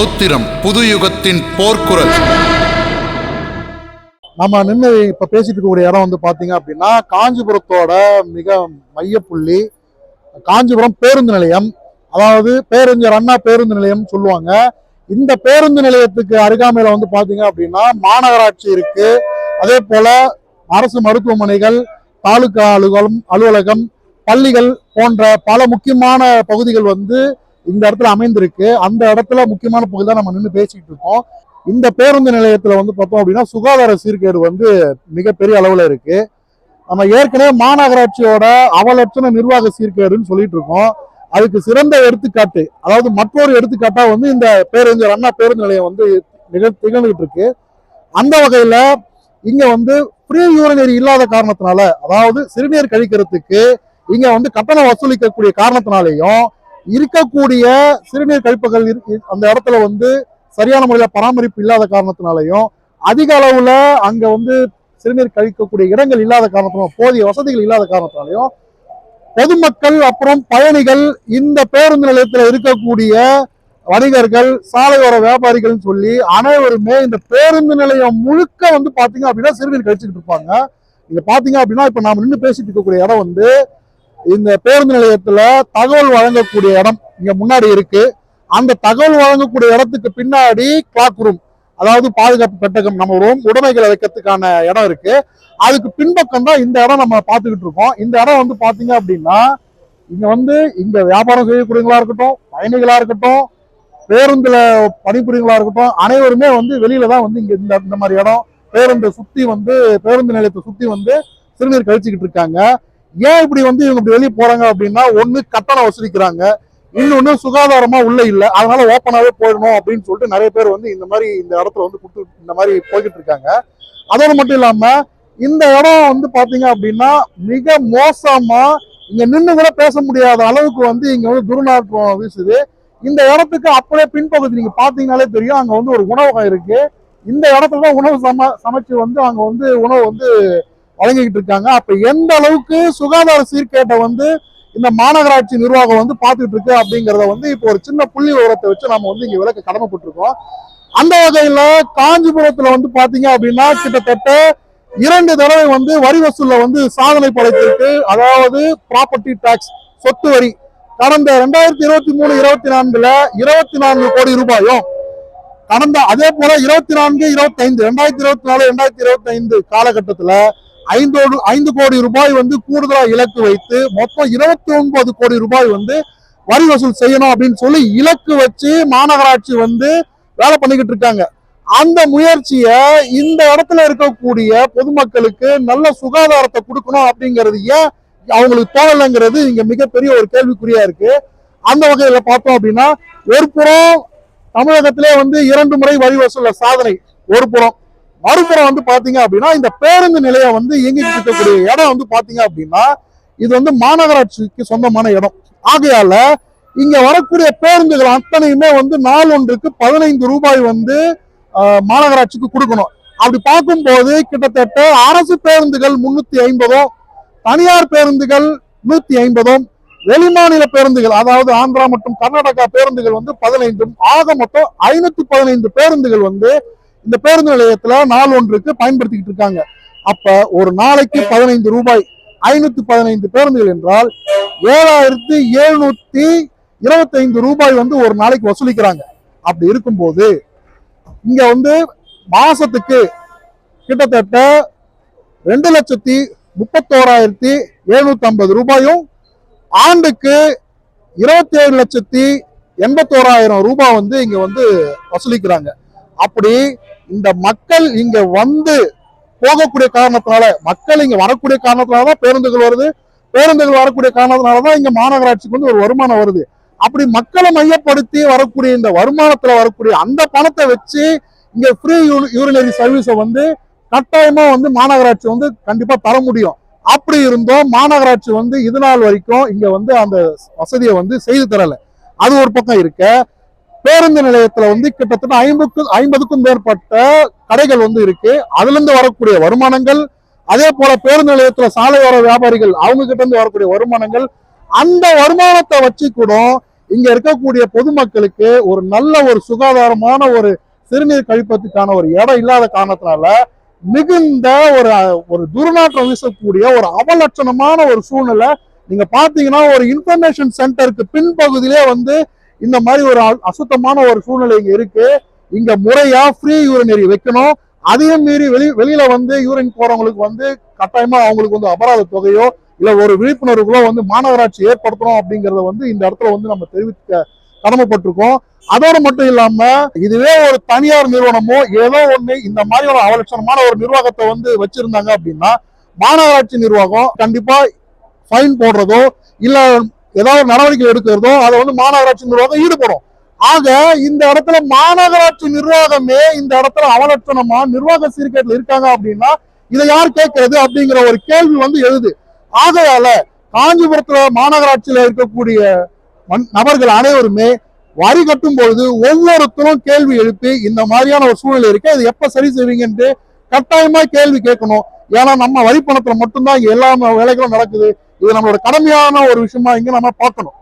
பௌத்திரம் புது யுகத்தின் போர்க்குரல். நம்ம நின்று இப்ப பேசிட்டு இருக்கக்கூடிய இடம் வந்து பாத்தீங்க அப்படின்னா காஞ்சிபுரத்தோட மிக மையப்புள்ளி காஞ்சிபுரம் பேருந்து நிலையம். அதாவது பேரறிஞர் அண்ணா பேருந்து நிலையம் சொல்லுவாங்க. இந்த பேருந்து நிலையத்துக்கு அருகாமையில வந்து பாத்தீங்க அப்படின்னா மாநகராட்சி இருக்கு. அதே போல அரசு மருத்துவமனைகள் தாலுகா அலுவலகம் அலுவலகம் பள்ளிகள் போன்ற பல முக்கியமான பகுதிகள் வந்து இந்த இடத்துல அமைந்திருக்கு. அந்த இடத்துல முக்கியமான பகுதி தான் நம்ம நின்று பேசிக்கிட்டு இருக்கோம். இந்த பேருந்து நிலையத்தில் வந்து பார்த்தோம் அப்படின்னா சுகாதார சீர்கேடு வந்து மிகப்பெரிய அளவில் இருக்கு. நம்ம ஏற்கனவே மாநகராட்சியோட அவலட்சண நிர்வாக சீர்கேடுன்னு சொல்லிட்டு இருக்கோம். அதுக்கு சிறந்த எடுத்துக்காட்டு அதாவது மற்றொரு எடுத்துக்காட்டா வந்து இந்த பேருந்து அண்ணா பேருந்து நிலையம் வந்து நிகழ் திகழ்ந்துகிட்டு இருக்கு. அந்த வகையில இங்க வந்து ஃப்ரீ யூரினரி இல்லாத காரணத்தினால அதாவது சிறுநீர் கழிக்கிறதுக்கு இங்க வந்து கட்டணம் வசூலிக்கக்கூடிய காரணத்தினாலேயும் இருக்கக்கூடிய சிறுநீர் கழிப்பகள் அந்த இடத்துல வந்து சரியான முறையில் பராமரிப்பு இல்லாத காரணத்தினாலையும் அதிக அளவுல அங்க வந்து சிறுநீர் கழிக்கக்கூடிய இடங்கள் இல்லாத காரணத்தினாலும் போதிய வசதிகள் இல்லாத காரணத்தினாலையும் பொதுமக்கள் அப்புறம் பயணிகள் இந்த பேருந்து நிலையத்தில் இருக்கக்கூடிய வணிகர்கள் சாலையோர வியாபாரிகள் சொல்லி அனைவருமே இந்த பேருந்து நிலையம் முழுக்க வந்து பாத்தீங்க அப்படின்னா சிறுநீர் கழிச்சுக்கிட்டு இருப்பாங்க. இங்க பாத்தீங்க அப்படின்னா இப்ப நாம நின்று பேசிட்டு இருக்கக்கூடிய இடம் வந்து இந்த பேருந்து நிலையத்துல தகவல் வழங்கக்கூடிய இடம் இங்க முன்னாடி இருக்கு. அந்த தகவல் வழங்கக்கூடிய இடத்துக்கு பின்னாடி கிளாக் ரூம் அதாவது பாதுகாப்பு பெட்டகம் நம்ம ரூம் உடைமைகளை வைக்கிறதுக்கான இடம் இருக்கு. அதுக்கு பின்பக்கம் தான் இந்த இடம் நம்ம பார்த்துக்கிட்டு இருக்கோம். இந்த இடம் வந்து பாத்தீங்க அப்படின்னா இங்க வந்து இங்க வியாபாரம் செய்யக்கூடியவங்களா இருக்கட்டும் பயணிகளா இருக்கட்டும் பேருந்துல பணிபுரியங்களா இருக்கட்டும் அனைவருமே வந்து வெளியில தான் வந்து இங்க இந்த இந்த மாதிரி இடம். பேருந்தை சுத்தி வந்து பேருந்து நிலையத்தை சுத்தி வந்து சிறுநீர் கழிச்சுக்கிட்டு இருக்காங்க. ஏன் இப்படி வந்து இவங்க இப்படி வெளியே போறாங்க அப்படின்னா ஒண்ணு கட்டணம் வசூலிக்கிறாங்க இன்னொன்னு சுகாதாரமா உள்ள இல்ல அதனால ஓப்பனாவே போயிடணும் அப்படின்னு சொல்லிட்டு நிறைய பேர் வந்து இந்த மாதிரி இந்த இடத்துல வந்து கொடுத்து இந்த மாதிரி போய்கிட்டு இருக்காங்க. அதோடு மட்டும் இல்லாம இந்த இடம் வந்து பாத்தீங்க அப்படின்னா மிக மோசமா இங்க நின்று கூட பேச முடியாத அளவுக்கு வந்து இங்க வந்து துர்நாற்றம் வீசுது. இந்த இடத்துக்கு அப்படியே பின்பகுதி நீங்க பாத்தீங்கன்னாலே தெரியும் அங்க வந்து ஒரு உணவகம் இருக்கு. இந்த இடத்துல தான் உணவு சம சமைச்சு வந்து அங்க வந்து உணவு வந்து வழங்கிக்கிட்டு இருக்காங்க. அப்ப எந்த அளவுக்கு சுகாதார சீர்கேட்டை வந்து இந்த மாநகராட்சி நிர்வாகம் வந்து பார்த்துட்டு இருக்கு அப்படிங்கறத வந்து இப்போ ஒரு சின்ன புள்ளி விவரத்தை வச்சு நம்ம வந்து இங்க விளக்க கடமைப்பட்டிருக்கோம். அந்த வகையில காஞ்சிபுரத்துல வந்து பாத்தீங்க அப்படின்னா கிட்டத்தட்ட இரண்டு தடவை வந்து வரி வசூல்ல வந்து சாதனை படைத்திருக்கு. அதாவது ப்ராப்பர்ட்டி டாக்ஸ் சொத்து வரி. கடந்த ரெண்டாயிரத்தி இருபத்தி மூணு இருபத்தி நான்குல இருபத்தி நான்கு கோடி ரூபாயும் கடந்த அதே போல இருபத்தி நான்கு இருபத்தி ஐந்து ரெண்டாயிரத்தி இருபத்தி நாலு ரெண்டாயிரத்தி இருபத்தி ஐந்து காலகட்டத்துல ஐந்தோடு ஐந்து கோடி ரூபாய் வந்து கூடுதலாக இலக்கு வைத்து மொத்தம் இருபத்தி ஒன்பது கோடி ரூபாய் வந்து வரி வசூல் செய்யணும் அப்படின்னு சொல்லி இலக்கு வச்சு மாநகராட்சி வந்து வேலை பண்ணிக்கிட்டு இருக்காங்க. அந்த முயற்சிய இந்த இடத்துல இருக்கக்கூடிய பொதுமக்களுக்கு நல்ல சுகாதாரத்தை கொடுக்கணும் அப்படிங்கிறது ஏன் அவங்களுக்கு தோணலைங்கிறது இங்க மிகப்பெரிய ஒரு கேள்விக்குறியா இருக்கு. அந்த வகையில பார்த்தோம் அப்படின்னா ஒரு புறம் தமிழகத்திலே வந்து இரண்டு முறை வரி வசூல சாதனை ஒரு புறம். மறுபுறம் வந்து பாத்தீங்க அப்படின்னா இந்த பேருந்து நிலையம் வந்து இயங்கிட்டு இருக்கக்கூடிய இடம் வந்து பாத்தீங்க அப்படின்னா இது வந்து மாநகராட்சிக்கு சொந்தமான இடம். ஆகையால இங்க வரக்கூடிய பேருந்துகள் அத்தனையுமே வந்து நாள் ஒன்றுக்கு பதினைந்து ரூபாய் வந்து ஆஹ், மாநகராட்சிக்கு கொடுக்கணும். அப்படி பார்க்கும்போது கிட்டத்தட்ட அரசு பேருந்துகள் முன்னூத்தி ஐம்பதும் தனியார் பேருந்துகள் நூத்தி ஐம்பதும் வெளிமாநில பேருந்துகள் அதாவது ஆந்திரா மற்றும் கர்நாடகா பேருந்துகள் வந்து பதினைந்தும் ஆக மொத்தம் ஐநூத்தி பதினைந்து பேருந்துகள் வந்து இந்த பேருந்து நிலையத்துல நாள் ஒன்றுக்கு பயன்படுத்திக்கிட்டு இருக்காங்க. அப்ப ஒரு நாளைக்கு பதினைந்து ரூபாய் ஐநூத்தி பதினைந்து பேருந்துகள் என்றால் ஏழாயிரத்தி எழுநூத்தி இருபத்தைந்து ரூபாய் வந்து ஒரு நாளைக்கு வசூலிக்கிறாங்க. அப்படி இருக்கும்போது இங்க வந்து மாசத்துக்கு கிட்டத்தட்ட ரெண்டு லட்சத்தி முப்பத்தோராயிரத்தி எழுநூத்தி ஐம்பது ரூபாயும் ஆண்டுக்கு இருபத்தி ஏழு லட்சத்தி எண்பத்தோராயிரம் ரூபாய் வந்து இங்க வந்து வசூலிக்கிறாங்க. அப்படி இந்த மக்கள் இங்க வந்து போகக்கூடிய காரணத்தினால மக்கள் இங்க வரக்கூடிய காரணத்தினாலதான் பேருந்துகள் வருது. பேருந்துகள் வரக்கூடிய காரணத்தினால தான் இங்க மாநகராட்சிக்கு வந்து ஒரு வருமானம் வருது. அப்படி மக்களை மையப்படுத்தி வரக்கூடிய இந்த வருமானத்துல வரக்கூடிய அந்த பணத்தை வச்சு இங்க ஃப்ரீ யூரினரி சர்வீஸை வந்து கட்டாயமா வந்து மாநகராட்சி வந்து கண்டிப்பா தர முடியும். அப்படி இருந்தும் மாநகராட்சி வந்து இது நாள் வரைக்கும் இங்க வந்து அந்த வசதியை வந்து செய்து தரல. அது ஒரு பக்கம் இருக்க. பேருந்து நிலையத்துல வந்து கிட்டத்தட்ட ஐம்பதுக்கு ஐம்பதுக்கும் மேற்பட்ட கடைகள் வந்து இருக்கு. அதுல இருந்து வரக்கூடிய வருமானங்கள் அதே போல பேருந்து நிலையத்துல சாலையோர வியாபாரிகள் அவங்க கிட்ட இருந்து வரக்கூடிய வருமானங்கள் அந்த வருமானத்தை வச்சு கூட இங்க இருக்கக்கூடிய பொதுமக்களுக்கு ஒரு நல்ல ஒரு சுகாதாரமான ஒரு சிறுநீர் கழிப்பதற்கான ஒரு இடம் இல்லாத காரணத்தினால மிகுந்த ஒரு ஒரு துர்நாற்றம் வீசக்கூடிய ஒரு அவலட்சணமான ஒரு சூழ்நிலை. நீங்க பாத்தீங்கன்னா ஒரு இன்ஃபர்மேஷன் சென்டருக்கு பின்பகுதியிலே வந்து இந்த மாதிரி ஒரு அசுத்தமான ஒரு சூழ்நிலை இங்க இருக்கு. இங்க முறையா ஃப்ரீ யூரினரி வைக்கணும். அதையும் மீறி வெளி வெளியில வந்து யூரின் போறவங்களுக்கு வந்து கட்டாயமா அவங்களுக்கு வந்து அபராத தொகையோ இல்ல ஒரு விழிப்புணர்வுகளோ வந்து மாநகராட்சி ஏற்படுத்தணும் அப்படிங்கறத வந்து இந்த இடத்துல வந்து நம்ம தெரிவிக்க கடமைப்பட்டிருக்கோம். அதோட மட்டும் இல்லாம இதுவே ஒரு தனியார் நிறுவனமோ ஏதோ ஒண்ணு இந்த மாதிரி ஒரு அவலட்சணமான ஒரு நிர்வாகத்தை வந்து வச்சிருந்தாங்க அப்படின்னா மாநகராட்சி நிர்வாகம் கண்டிப்பா ஃபைன் போடுறதோ இல்ல ஏதாவது நடவடிக்கை எடுக்கிறதோ அதை வந்து மாநகராட்சி நிர்வாகம் ஈடுபடும். ஆக இந்த இடத்துல மாநகராட்சி நிர்வாகமே இந்த இடத்துல அவலட்சணமா நிர்வாக சீர்கேட்டில் இருக்காங்க அப்படின்னா இதை யார் கேட்கறது அப்படிங்கிற ஒரு கேள்வி வந்து எழுது. ஆகையால காஞ்சிபுரத்துல மாநகராட்சியில இருக்கக்கூடிய நபர்கள் அனைவருமே வரி கட்டும் பொழுது ஒவ்வொருத்தரும் கேள்வி எழுப்பி இந்த மாதிரியான ஒரு சூழ்நிலை இருக்கு இதை எப்ப சரி செய்வீங்கன்ட்டு கட்டாயமா கேள்வி கேட்கணும். ஏன்னா நம்ம வரி பணத்துல மட்டும்தான் எல்லா வேலைகளும் நடக்குது. இது நம்மளோட கடமையான ஒரு விஷயமா இங்க நம்ம பார்க்கணும்.